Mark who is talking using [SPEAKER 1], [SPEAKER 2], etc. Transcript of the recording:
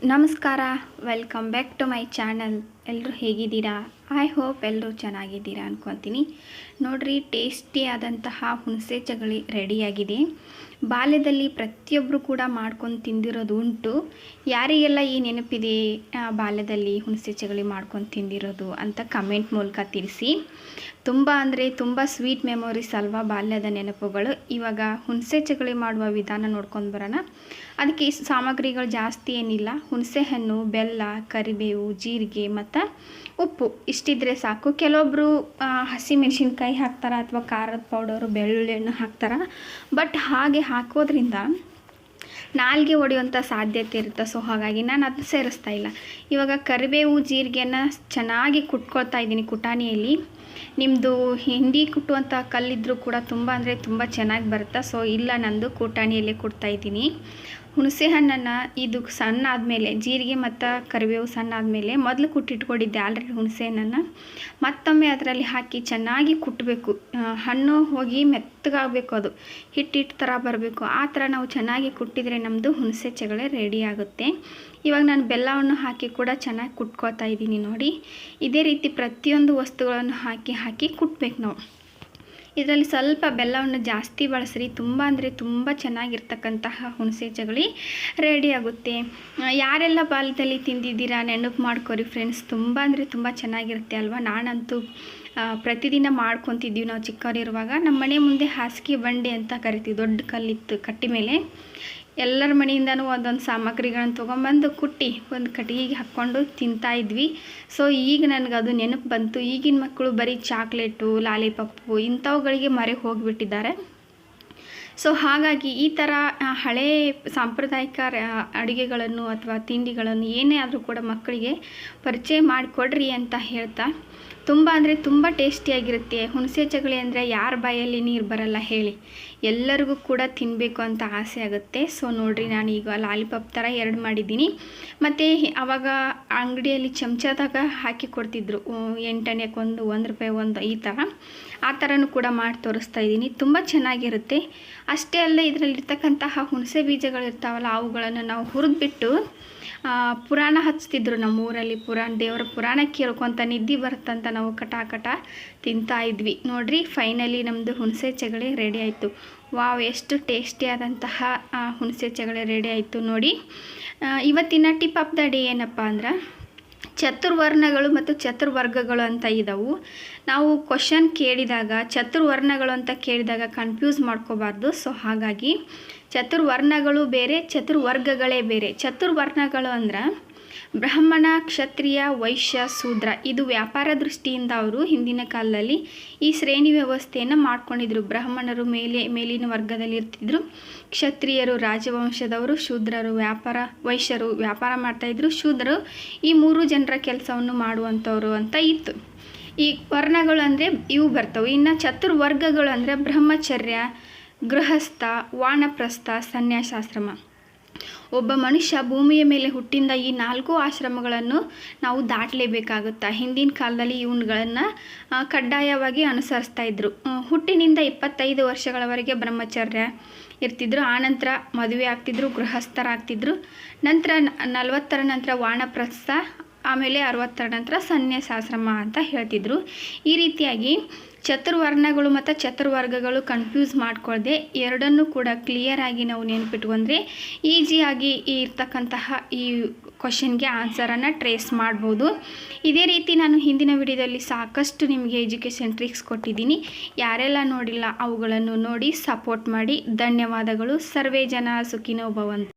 [SPEAKER 1] ನಮಸ್ಕಾರ welcome back to my channel ಎಲ್ಲರೂ ಹೇಗಿದ್ದೀರಾ? ಐ ಹೋಪ್ ಎಲ್ಲರೂ ಚೆನ್ನಾಗಿದ್ದೀರಾ ಅನ್ಕೊತೀನಿ ನೋಡಿರಿ ಟೇಸ್ಟಿ ಆದಂತಹ ಹುಣಸೆ ಚಗಳಿ ರೆಡಿಯಾಗಿದೆ. ಬಾಲ್ಯದಲ್ಲಿ ಪ್ರತಿಯೊಬ್ಬರು ಕೂಡ ಮಾಡ್ಕೊಂಡು ತಿಂದಿರೋದು ಉಂಟು. ಯಾರಿಗೆಲ್ಲ ಈ ನೆನಪಿದೆ ಬಾಲ್ಯದಲ್ಲಿ ಹುಣಸೆ ಚಗಳಿ ಮಾಡ್ಕೊಂಡು ತಿಂದಿರೋದು ಅಂತ ಕಮೆಂಟ್ ಮೂಲಕ ತಿಳಿಸಿ. ತುಂಬ ಅಂದರೆ ತುಂಬ ಸ್ವೀಟ್ ಮೆಮೊರೀಸ್ ಅಲ್ವಾ ಬಾಲ್ಯದ ನೆನಪುಗಳು. ಇವಾಗ ಹುಣಸೆ ಚಗಳಿ ಮಾಡುವ ವಿಧಾನ ನೋಡ್ಕೊಂಡು ಬರೋಣ. ಅದಕ್ಕೆ ಸಾಮಗ್ರಿಗಳು ಜಾಸ್ತಿ ಏನಿಲ್ಲ. ಹುಣಸೆ ಹಣ್ಣು ಬೆಲ್ಲ, ಕರಿಬೇವು, ಜೀರಿಗೆ, ಮತ್ತು ಉಪ್ಪು ಇಷ್ಟಿದ್ರೆ ಸಾಕು. ಕೆಲವೊಬ್ಬರು ಹಸಿ ಮೆಣಸಿನ್ಕಾಯಿ ಹಾಕ್ತಾರೆ ಅಥವಾ ಖಾರದ ಪೌಡರು ಬೆಳ್ಳುಳ್ಳಿ ಹಣ್ಣು ಹಾಕ್ತಾರೆ. ಬಟ್ ಹಾಗೆ ಹಾಕೋದ್ರಿಂದ ನಾಲ್ಗೆ ಒಡೆಯುವಂಥ ಸಾಧ್ಯತೆ ಇರುತ್ತೆ. ಸೊ ಹಾಗಾಗಿ ನಾನು ಅದನ್ನ ಸೇರಿಸ್ತಾ ಇಲ್ಲ. ಇವಾಗ ಕರಿಬೇವು ಜೀರಿಗೆನ ಚೆನ್ನಾಗಿ ಕುಟ್ಕೊಳ್ತಾ ಇದ್ದೀನಿ ಕುಟಾಣಿಯಲ್ಲಿ. ನಿಮ್ಮದು ಹಿಂಡಿ ಕುಟ್ಟುವಂಥ ಕಲ್ಲಿದ್ದರೂ ಕೂಡ ತುಂಬ ಅಂದರೆ ತುಂಬ ಚೆನ್ನಾಗಿ ಬರುತ್ತೆ? ಸೊ ಇಲ್ಲ ನಂದು ಕುಟಾಣಿಯಲ್ಲೇ ಕುಟ್ತಾ ಇದ್ದೀನಿ. ಹುಣಸೆ ಹಣ್ಣನ್ನು ಇದು ಸಣ್ಣ ಆದಮೇಲೆ ಜೀರಿಗೆ ಮತ್ತು ಕರಿಬೇವು ಸಣ್ಣ ಆದಮೇಲೆ ಮೊದಲು ಕುಟ್ಟಿಟ್ಕೊಂಡಿದ್ದೆ ಆಲ್ರೆಡಿ ಹುಣಸೆ ಹಣ್ಣನ್ನು ಮತ್ತೊಮ್ಮೆ ಅದರಲ್ಲಿ ಹಾಕಿ ಚೆನ್ನಾಗಿ ಕುಟ್ಟಬೇಕು ಹಣ್ಣು ಹೋಗಿ ಮೆತ್ತಗಾಗಬೇಕು ಅದು. ಹಿಟ್ಟು ಹಿಟ್ಟು ಥರ ಬರಬೇಕು. ಆ ಥರ ನಾವು ಚೆನ್ನಾಗಿ ಕುಟ್ಟಿದರೆ ನಮ್ಮದು ಹುಣಸೆ ಚಗಳೆ ರೆಡಿ ಆಗುತ್ತೆ. ಇವಾಗ ನಾನು ಬೆಲ್ಲವನ್ನು ಹಾಕಿ ಕೂಡ ಚೆನ್ನಾಗಿ ಕುಟ್ಕೋತಾ ಇದ್ದೀನಿ ನೋಡಿ. ಇದೇ ರೀತಿ ಪ್ರತಿಯೊಂದು ವಸ್ತುಗಳನ್ನು ಹಾಕಿ ಹಾಕಿ ಕುಟ್ಬೇಕು ನಾವು. ಇದರಲ್ಲಿ ಸ್ವಲ್ಪ ಬೆಲ್ಲವನ್ನು ಜಾಸ್ತಿ ಬಳಸ್ರಿ. ತುಂಬ ಅಂದರೆ ತುಂಬ ಚೆನ್ನಾಗಿರ್ತಕ್ಕಂತಹ ಹುಣಸೆ ಚಗಳಿ ರೆಡಿ ಆಗುತ್ತೆ. ಯಾರೆಲ್ಲ ಬಾಲ್ಯದಲ್ಲಿ ತಿಂದಿದ್ದೀರಾ? ನೆನಪು ಮಾಡ್ಕೋರಿ ಫ್ರೆಂಡ್ಸ್ ತುಂಬ ಅಂದರೆ ತುಂಬ ಚೆನ್ನಾಗಿರುತ್ತೆ ಅಲ್ವಾ? ನಾನಂತೂ ಪ್ರತಿದಿನ ಮಾಡ್ಕೊತಿದ್ದೀವಿ ನಾವು ಚಿಕ್ಕವರಿರುವಾಗ ನಮ್ಮ ಮನೆ ಮುಂದೆ ಹಾಸಿಗೆ ಬಂಡೆ ಅಂತ ಕರಿತೀವಿ. ದೊಡ್ಡ ಕಲ್ಲಿತ್ತು ಕಟ್ಟಿ ಮೇಲೆ ಎಲ್ಲರ ಮನೆಯಿಂದನೂ ಒಂದೊಂದು ಸಾಮಗ್ರಿಗಳನ್ನು ತೊಗೊಂಬಂದು ಕುಟ್ಟಿ ಒಂದು ಕಟ್ಟಿಗೆಗೆ ಹಾಕ್ಕೊಂಡು ತಿಂತಾ ಇದ್ವಿ. ಸೊ ಈಗ ನನಗೆ ಅದು ನೆನಪು ಬಂತು. ಈಗಿನ ಮಕ್ಕಳು ಬರೀ ಚಾಕ್ಲೇಟು ಲಾಲಿಪಪ್ಪು ಇಂಥವುಗಳಿಗೆ ಮರೆ ಹೋಗಿಬಿಟ್ಟಿದ್ದಾರೆ. ಸೊ ಹಾಗಾಗಿ ಈ ಥರ ಹಳೇ ಸಾಂಪ್ರದಾಯಿಕ ಅಡುಗೆಗಳನ್ನು ಅಥವಾ ತಿಂಡಿಗಳನ್ನು ಏನೇ ಆದರೂ ಕೂಡ ಮಕ್ಕಳಿಗೆ ಪರಿಚಯ ಮಾಡಿಕೊಡ್ರಿ ಅಂತ ಹೇಳ್ತಾ ತುಂಬ ಅಂದರೆ ತುಂಬ ಟೇಸ್ಟಿಯಾಗಿರುತ್ತೆ ಹುಣಸೆ ಚಗಳಿ ಅಂದರೆ ಯಾರ ಬಾಯಲ್ಲಿ ನೀರು ಬರಲ್ಲ ಹೇಳಿ. ಎಲ್ಲರಿಗೂ ಕೂಡ ತಿನ್ನಬೇಕು ಅಂತ ಆಸೆ ಆಗುತ್ತೆ. ಸೊ ನೋಡಿರಿ ನಾನು ಈಗ ಲಾಲಿಪಾಪ್ ಥರ ಎರಡು ಮಾಡಿದ್ದೀನಿ. ಮತ್ತು ಆವಾಗ ಅಂಗಡಿಯಲ್ಲಿ ಚಮಚದಾಗ ಹಾಕಿ ಕೊಡ್ತಿದ್ರು. ಎಂಟನೇಕ್ಕೆ ಒಂದು ಒಂದು ರೂಪಾಯಿ ಒಂದು ಈ ಥರ ಆ ಥರನೂ ಕೂಡ ಮಾಡಿ ತೋರಿಸ್ತಾ ಇದ್ದೀನಿ. ತುಂಬ ಚೆನ್ನಾಗಿರುತ್ತೆ. ಅಷ್ಟೇ ಅಲ್ಲದೆ ಇದರಲ್ಲಿರ್ತಕ್ಕಂತಹ ಹುಣಸೆ ಬೀಜಗಳಿರ್ತಾವಲ್ಲ, ಅವುಗಳನ್ನು ನಾವು ಹುರಿದ್ಬಿಟ್ಟು ಪುರಾಣ ಹಚ್ತಿದ್ರು ನಮ್ಮ ಊರಲ್ಲಿ ಪುರಾಣ ದೇವರ ಪುರಾಣ ಕೇಳ್ಕೊತ ನಿದ್ದೆ ಬರುತ್ತಂತ ನಾವು ಕಟಾಕಟ ಕಟ ತಿಂತಾ ಇದ್ವಿ. ನೋಡ್ರಿ ಫೈನಲಿ ನಮ್ಮದು ಹುಣಸೆ ಚಗಳೆ ರೆಡಿ ಆಯಿತು. ವಾವ್, ಎಷ್ಟು ಟೇಸ್ಟಿಯಾದಂತಹ ಹುಣಸೆ ಚಗಳೆ ರೆಡಿ ಆಯಿತು ನೋಡಿ. ಇವತ್ತಿನ ಟಿಪ್ ಆಫ್ ದ ಡೇ ಏನಪ್ಪ ಅಂದ್ರೆ ಚತುರ್ವರ್ಣಗಳು ಮತ್ತು ಚತುರ್ವರ್ಗಗಳು ಅಂತ ಇದ್ದಾವೆ ನಾವು ಕ್ವಶನ್ ಕೇಳಿದಾಗ, ಚತುರ್ವರ್ಣಗಳು ಅಂತ ಕೇಳಿದಾಗ ಕನ್ಫ್ಯೂಸ್ ಮಾಡ್ಕೋಬಾರ್ದು. ಸೊ ಹಾಗಾಗಿ ಚತುರ್ವರ್ಣಗಳು ಬೇರೆ, ಚತುರ್ವರ್ಗಗಳೇ ಬೇರೆ. ಚತುರ್ವರ್ಣಗಳು ಅಂದ್ರೆ ಬ್ರಾಹ್ಮಣ, ಕ್ಷತ್ರಿಯ, ವೈಶ್ಯ, ಶೂದ್ರ ಇದು ವ್ಯಾಪಾರ ದೃಷ್ಟಿಯಿಂದ ಅವರು ಹಿಂದಿನ ಕಾಲದಲ್ಲಿ ಈ ಶ್ರೇಣಿ ವ್ಯವಸ್ಥೆಯನ್ನು ಮಾಡ್ಕೊಂಡಿದ್ರು. ಬ್ರಾಹ್ಮಣರು ಮೇಲೆ, ಮೇಲಿನ ವರ್ಗದಲ್ಲಿ ಇರ್ತಿದ್ರು. ಕ್ಷತ್ರಿಯರು ರಾಜವಂಶದವರು, ಶೂದ್ರರು ವ್ಯಾಪಾರ, ವೈಶ್ಯರು ವ್ಯಾಪಾರ ಮಾಡ್ತಾಯಿದ್ರು ಶೂದ್ರರು ಈ ಮೂರು ಜನರ ಕೆಲಸವನ್ನು ಮಾಡುವಂಥವ್ರು ಅಂತ ಇತ್ತು. ಈ ವರ್ಣಗಳು ಅಂದರೆ ಇವು ಬರ್ತವೆ. ಇನ್ನು ಚತುರ್ವರ್ಗಗಳು ಅಂದರೆ ಬ್ರಹ್ಮಚರ್ಯ, ಗೃಹಸ್ಥ, ವಾನಪ್ರಸ್ಥ, ಸನ್ಯಾಸಾಶ್ರಮ. ಒಬ್ಬ ಮನುಷ್ಯ ಭೂಮಿಯ ಮೇಲೆ ಹುಟ್ಟಿಂದ ಈ ನಾಲ್ಕು ಆಶ್ರಮಗಳನ್ನು ನಾವು ದಾಟಲೇಬೇಕಾಗುತ್ತಾ? ಹಿಂದಿನ ಕಾಲದಲ್ಲಿ ಇವುಗಳನ್ನು ಕಡ್ಡಾಯವಾಗಿ ಅನುಸರಿಸ್ತಾ ಇದ್ದರು ಹುಟ್ಟಿನಿಂದ ಇಪ್ಪತ್ತೈದು ವರ್ಷಗಳವರೆಗೆ ಬ್ರಹ್ಮಚರ್ಯ ಇರ್ತಿದ್ರು. ಆನಂತರ ಮದುವೆ ಆಗ್ತಿದ್ರು, ಗೃಹಸ್ಥರಾಗ್ತಿದ್ರು. ನಂತರ ನಲವತ್ತರ ನಂತರ ವಾನಪ್ರಸ್ಥ ಆಮೇಲೆ ಅರವತ್ತರ ನಂತರ ಸನ್ಯಾಸಾಶ್ರಮ ಅಂತ ಹೇಳ್ತಿದ್ರು. ಈ ರೀತಿಯಾಗಿ ಚತುರ್ವರ್ಣಗಳು ಮತ್ತು ಚತುರ್ವರ್ಗಗಳು ಕನ್ಫ್ಯೂಸ್ ಮಾಡ್ಕೊಳ್ಳದೆ ಎರಡನ್ನೂ ಕೂಡ ಕ್ಲಿಯರಾಗಿ ನಾವು ನೆನ್ಪಿಟ್ಕೊಂಡ್ರೆ ಈ ಇರ್ತಕ್ಕಂತಹ ಈ ಕ್ವಶನ್ಗೆ ಆನ್ಸರನ್ನು ಟ್ರೇಸ್ ಮಾಡ್ಬೋದು. ಇದೇ ರೀತಿ ನಾನು ಹಿಂದಿನ ವಿಡಿಯೋದಲ್ಲಿ ಸಾಕಷ್ಟು ನಿಮಗೆ ಎಜುಕೇಷನ್ ಟ್ರಿಕ್ಸ್ ಕೊಟ್ಟಿದ್ದೀನಿ. ಯಾರೆಲ್ಲ ನೋಡಿಲ್ಲ ಅವುಗಳನ್ನು ನೋಡಿ ಸಪೋರ್ಟ್ ಮಾಡಿ. ಧನ್ಯವಾದಗಳು. ಸರ್ವೇ ಜನ ಸುಖಿನೋ ಭವಂತು